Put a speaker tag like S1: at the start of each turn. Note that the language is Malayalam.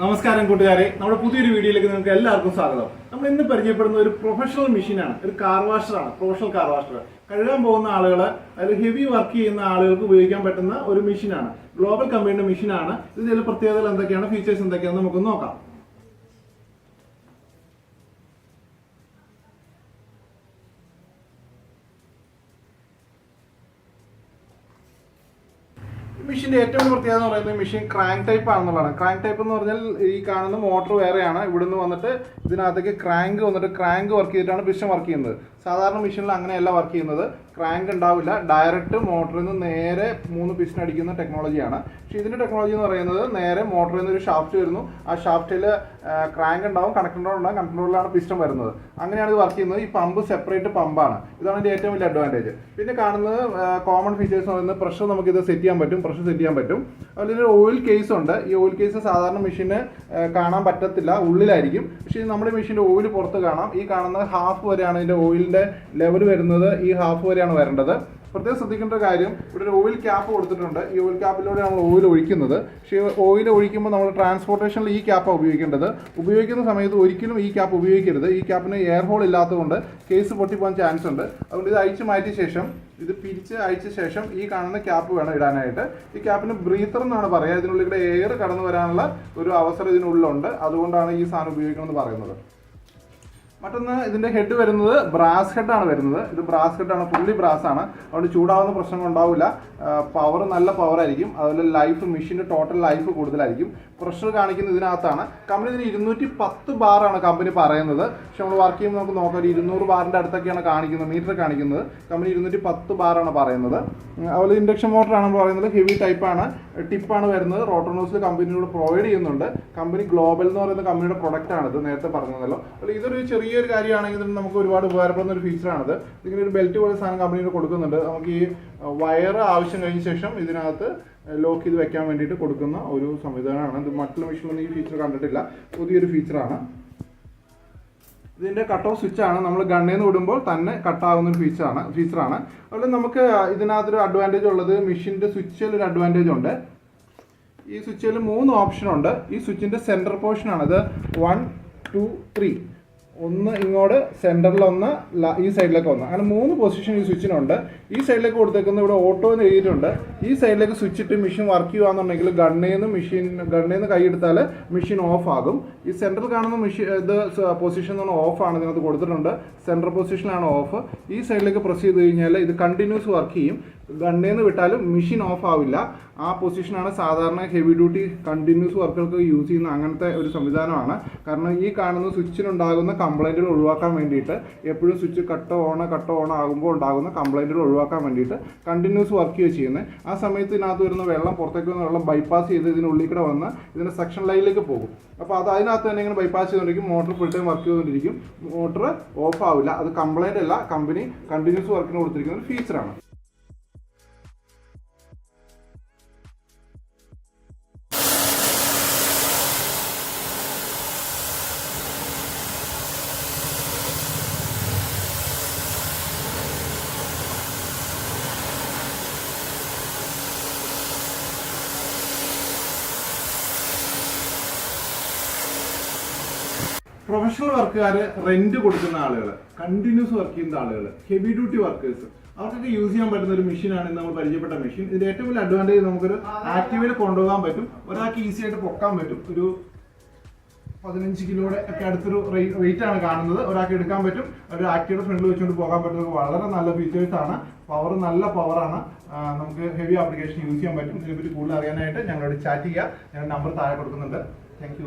S1: നമസ്കാരം കൂട്ടുകാരെ. നമ്മുടെ പുതിയൊരു വീഡിയോയിലേക്ക് നിങ്ങൾക്ക് എല്ലാവർക്കും സ്വാഗതം. നമ്മൾ ഇന്ന് പരിചയപ്പെടുന്ന ഒരു പ്രൊഫഷണൽ മെഷീനാണ് ഒരു കാർ വാഷറാണ് പ്രൊഫഷണൽ കാർ വാഷർ കഴുകാൻ പോകുന്ന ആളുകൾ അതിൽ ഹെവി വർക്ക് ചെയ്യുന്ന ആളുകൾക്ക് ഉപയോഗിക്കാൻ പറ്റുന്ന ഒരു മെഷീനാണ് ഗ്ലോബൽ കമ്പനിയുടെ മെഷീനാണ് ഇതിന്റെ പ്രത്യേകതകൾ എന്തൊക്കെയാണ്? ഫീച്ചേഴ്സ് എന്തൊക്കെയാണെന്ന് നമുക്കൊന്ന് നോക്കാം. ഈ മെഷീന്റെ ഏറ്റവും പ്രത്യേകത എന്ന് പറയുന്നത് മെഷീൻ ക്രാങ്ക് ടൈപ്പ് ആണെന്നുള്ളതാണ്. ക്രാങ്ക് ടൈപ്പ് എന്ന് പറഞ്ഞാൽ ഈ കാണുന്ന മോട്ടോർ വേറെയാണ്. ഇവിടുന്ന് വന്നിട്ട് ഇതിനകത്തേക്ക് ക്രാങ്ക് വന്നിട്ട് ക്രാങ്ക് വർക്ക് ചെയ്തിട്ടാണ് പിസ്റ്റൺ വർക്ക് ചെയ്യുന്നത്. സാധാരണ മെഷീനിൽ അങ്ങനെയല്ല വർക്ക് ചെയ്യുന്നത്. ക്രാങ്ക് ഉണ്ടാവില്ല. ഡയറക്റ്റ് മോട്ടറിൽ നിന്ന് നേരെ മൂന്ന് പിസ്റ്റൺ അടിക്കുന്ന ടെക്നോളജിയാണ് പക്ഷേ ഇതിന്റെ ടെക്നോളജി എന്ന് പറയുന്നത് നേരെ മോട്ടറിൽ നിന്ന് ഒരു ഷാഫ്റ്റ് വരുന്നു. ആ ഷാഫ്റ്റിൽ ക്രാങ്ക് ഉണ്ടാവും കണക്ടർ ഉണ്ടാവും കൺട്രോളിലാണ് പിസ്റ്റൺ വരുന്നത്. അങ്ങനെയാണ് ഇത് വർക്ക് ചെയ്യുന്നത്. ഈ പമ്പ് സെപ്പറേറ്റ് പമ്പാണ് ഇതാണ് ഇതിന്റെ ഏറ്റവും വലിയ അഡ്വാന്റേജ് പിന്നെ കാണുന്നത് കോമൺ ഫീച്ചേഴ്സ് എന്ന് പറയുന്നത് പ്രഷർ നമുക്ക് ഇത് സെറ്റ് ചെയ്യാൻ പറ്റും. പ്രഷർ സെറ്റ് ചെയ്യാൻ പറ്റും. അതുപോലെ ഓയിൽ കേസ് ഉണ്ട്. ഈ ഓയിൽ കേസ് സാധാരണ മെഷീന് കാണാൻ പറ്റത്തില്ല. ഉള്ളിലായിരിക്കും. പക്ഷേ നമ്മുടെ മെഷീന്റെ ഓയിൽ പുറത്ത് കാണാം. ഈ കാണുന്ന ഹാഫ് വരെയാണ് ഇതിന്റെ ഓയിലിന്റെ ലെവൽ വരുന്നത്. ഈ ഹാഫ് വരെയാണ് വരേണ്ടത്. പ്രത്യേകം ശ്രദ്ധിക്കേണ്ട ഒരു കാര്യം ഇവിടെ ഒരു ഓയിൽ ക്യാപ്പ് കൊടുത്തിട്ടുണ്ട്. ഈ ഓയിൽ ക്യാപ്പിലൂടെ നമ്മൾ ഓയിൽ ഒഴിക്കുന്നത്. പക്ഷേ ഓയിൽ ഒഴിക്കുമ്പോൾ നമ്മൾ ട്രാൻസ്പോർട്ടേഷനിൽ ഈ ക്യാപ്പാണ് ഉപയോഗിക്കേണ്ടത്. ഉപയോഗിക്കുന്ന സമയത്ത് ഒരിക്കലും ഈ ക്യാപ്പ് ഉപയോഗിക്കരുത്. ഈ ക്യാപ്പിന് എയർ ഹോൾ ഇല്ലാത്തതുകൊണ്ട് കേസ് പൊട്ടിപ്പോകാൻ ചാൻസ് ഉണ്ട്. അതുകൊണ്ട് ഇത് അയച്ച് മാറ്റിയ ശേഷം ഇത് പിരിച്ച് അയച്ച ശേഷം ഈ കാണുന്ന ക്യാപ്പ് വേണം ഇടാനായിട്ട്. ഈ ക്യാപ്പിന് ബ്രീത്തർ എന്നാണ് പറയുക. ഇതിനുള്ളിൽ എയർ കടന്നു വരാനുള്ള ഒരു അവസരം ഇതിനുള്ളിലുണ്ട് അതുകൊണ്ടാണ് ഈ സാധനം ഉപയോഗിക്കണമെന്ന് പറയുന്നത്. മറ്റൊന്ന് ഇതിന്റെ ഹെഡ് വരുന്നത് ബ്രാസ് ആണ് വരുന്നത്. ഇത് ബ്രാസ് ആണ് ഫുള്ളി ബ്രാസ് ആണ്. അതുകൊണ്ട് ചൂടാവുന്ന പ്രശ്നങ്ങൾ ഉണ്ടാവില്ല. പവർ നല്ല പവർ ആയിരിക്കും. അതുപോലെ ലൈഫ് മെഷീന്റെ ടോട്ടൽ ലൈഫ് കൂടുതലായിരിക്കും. പ്രഷർ കാണിക്കുന്നത് ഇതിനകത്താണ്. കമ്പനി ഇതിന് ഇരുന്നൂറ്റി പത്ത് ബാറാണ് കമ്പനി പറയുന്നത്. പക്ഷെ നമ്മൾ വർക്ക് ചെയ്യുമ്പോൾ നമുക്ക് നോക്കാം ഒരു ഇരുന്നൂറ് ബാറിന്റെ അടുത്തൊക്കെയാണ് കാണിക്കുന്നത് മീറ്റർ കാണിക്കുന്നത്. കമ്പനി ഇരുന്നൂറ്റി പത്ത് ബാറാണ് പറയുന്നത്. അതുപോലെ ഇൻഡക്ഷൻ മോട്ടറാണ് പറയുന്നത് ഹെവി ടൈപ്പാണ് ടിപ്പാണ് വരുന്നത്. റോട്ടോണോസിൽ കമ്പനിയോട് പ്രൊവൈഡ് ചെയ്യുന്നുണ്ട്. കമ്പനി ഗ്ലോബൽ എന്ന് പറയുന്ന കമ്പനിയുടെ പ്രൊഡക്റ്റ് ആണ് ഇത് നേരത്തെ പറഞ്ഞതല്ലോ. അപ്പോൾ ഇതൊരു ചെറിയൊരു കാര്യമാണെങ്കിൽ തന്നെ നമുക്ക് ഒരുപാട് ഉപകാരപ്പെടുന്ന ഒരു ഫീച്ചറാണത് ഇതിങ്ങനെ ഒരു ബെൽറ്റ് പോലെ സാധനം കമ്പനിയിൽ കൊടുക്കുന്നുണ്ട്. നമുക്ക് ഈ വയർ ആവശ്യം കഴിഞ്ഞ ശേഷം ഇതിനകത്ത് ലോക്ക് ചെയ്ത് വെക്കാൻ വേണ്ടിയിട്ട് കൊടുക്കുന്ന ഒരു സംവിധാനമാണ്. ഇത് മറ്റുള്ള മെഷീനിലൊന്നും ഈ ഫീച്ചർ കണ്ടിട്ടില്ല. പുതിയൊരു ഫീച്ചറാണ് ഇതിന്റെ കട്ട് ഓഫ് സ്വിച്ച് ആണ്. നമ്മൾ ഗണ്ണിൽ നിന്ന് വിടുമ്പോൾ തന്നെ കട്ടാകുന്ന ഒരു ഫീച്ചറാണ് ഫീച്ചറാണ് അതുപോലെ നമുക്ക് ഇതിനകത്തൊരു അഡ്വാന്റേജ് ഉള്ളത് മെഷീന്റെ സ്വിച്ചിൽ ഒരു അഡ്വാന്റേജ് ഉണ്ട്. ഈ സ്വിച്ചിൽ മൂന്ന് ഓപ്ഷൻ ഉണ്ട്. ഈ സ്വിച്ചിന്റെ സെന്റർ പോർഷനാണ് ഇത് വൺ ടു ത്രീ ഒന്ന് ഇങ്ങോട്ട് സെന്ററിൽ ഒന്ന് ഈ സൈഡിലേക്ക് ഒന്ന്. അങ്ങനെ മൂന്ന് പൊസിഷൻ ഈ സ്വിച്ചിനുണ്ട് ഈ സൈഡിലേക്ക് കൊടുത്തേക്കുന്ന ഇവിടെ ഓട്ടോ എന്ന് എഴുതിയിട്ടുണ്ട്. ഈ സൈഡിലേക്ക് സ്വിച്ച് ഇട്ട് മെഷീൻ വർക്ക് ചെയ്യുകയാണെന്നുണ്ടെങ്കിൽ ഗണ്ണിൽ നിന്ന് മെഷീൻ ഗണ്ണിൽ നിന്ന് കൈയെടുത്താൽ മെഷീൻ ഓഫ് ആകും. ഈ സെൻട്രൽ കാണുന്ന മെഷീൻ ഇത് പൊസിഷൻ എന്ന് ഓഫ് ആണ് ഇതിനകത്ത് കൊടുത്തിട്ടുണ്ട്. സെൻട്രൽ പൊസിഷനിലാണ് ഓഫ് ഈ സൈഡിലേക്ക് പ്രസ് ചെയ്ത് കഴിഞ്ഞാൽ ഇത് കണ്ടിന്യൂസ് വർക്ക് ചെയ്യും. ഗണ്ണിൽ നിന്ന് വിട്ടാലും മെഷീൻ ഓഫ് ആവില്ല. ആ പൊസിഷനാണ് സാധാരണ ഹെവി ഡ്യൂട്ടി കണ്ടിന്യൂസ് വർക്കുകൾക്ക് യൂസ് ചെയ്യുന്ന അങ്ങനത്തെ ഒരു സംവിധാനമാണ്. കാരണം ഈ കാണുന്ന സ്വിച്ചിനുണ്ടാകുന്ന കംപ്ലൈന്റുകൾ ഒഴിവാക്കാൻ വേണ്ടിയിട്ട് എപ്പോഴും switch cut on cut on ആകുമ്പോൾ ഉണ്ടാകുന്ന കംപ്ലൈന്റുകൾ ഒഴിവാക്കാൻ വേണ്ടിയിട്ട് കണ്ടിന്യൂസ് വർക്ക് ചെയ്യുക ചെയ്യുന്നത് ആ സമയത്ത് ഇതിനകത്ത് വരുന്ന വെള്ളം പുറത്തേക്ക് വരുന്ന വെള്ളം ബൈപ്പാസ് ചെയ്ത് ഇതിനുള്ളിൽ കൂടെ വന്ന് ഇതിന്റെ സെക്ഷൻ ലൈനിലേക്ക് പോകും. അപ്പോൾ അത് അതിനകത്ത് തന്നെ ഇങ്ങനെ ബൈപ്പാസ് ചെയ്തുകൊണ്ടിരിക്കും മോട്ടർ ഫുൾ ടൈം വർക്ക് ചെയ്തുകൊണ്ടിരിക്കും മോട്ടർ ഓഫ് ആവില്ല. അത് കംപ്ലൈന്റ് അല്ല. കമ്പനി കണ്ടിന്യൂസ് വർക്കിന് കൊടുത്തിരിക്കുന്ന ഒരു ഫീച്ചറാണ് പ്രൊഫഷണൽ വർക്കുകാർ റെന്റ് കൊടുക്കുന്ന ആളുകൾ കണ്ടിന്യൂസ് വർക്ക് ചെയ്യുന്ന ആളുകൾ ഹെവി ഡ്യൂട്ടി വർക്കേഴ്സ് അവർക്കൊക്കെ യൂസ് ചെയ്യാൻ പറ്റുന്ന ഒരു മെഷീനാണ് ഇന്ന് നമ്മൾ പരിചയപ്പെട്ട മെഷീൻ ഇതിന്റെ ഏറ്റവും വലിയ അഡ്വാന്റേജ് നമുക്കൊരു ആക്റ്റീവിൽ കൊണ്ടുപോകാൻ പറ്റും. ഒരാൾക്ക് ഈസി ആയിട്ട് പൊക്കാൻ പറ്റും. ഒരു പതിനഞ്ച് കിലോയുടെ ഒക്കെ അടുത്തൊരു വെയിറ്റ് ആണ് കാണുന്നത്. ഒരാൾക്ക് എടുക്കാൻ പറ്റും. ഒരു ആക്റ്റീവ് ഫ്രണ്ടിൽ വെച്ചുകൊണ്ട് പോകാൻ പറ്റുന്നത് വളരെ നല്ല ഫീച്ചേഴ്സ് ആണ്. പവർ നല്ല പവറാണ് നമുക്ക് ഹെവി ആപ്ലിക്കേഷൻ യൂസ് ചെയ്യാൻ പറ്റും. ഇതിനെപ്പറ്റി കൂടുതൽ അറിയാനായിട്ട് ഞങ്ങളോട് ചാറ്റ് ചെയ്യുക ഞങ്ങളുടെ നമ്പർ താഴെ കൊടുക്കുന്നുണ്ട്. താങ്ക്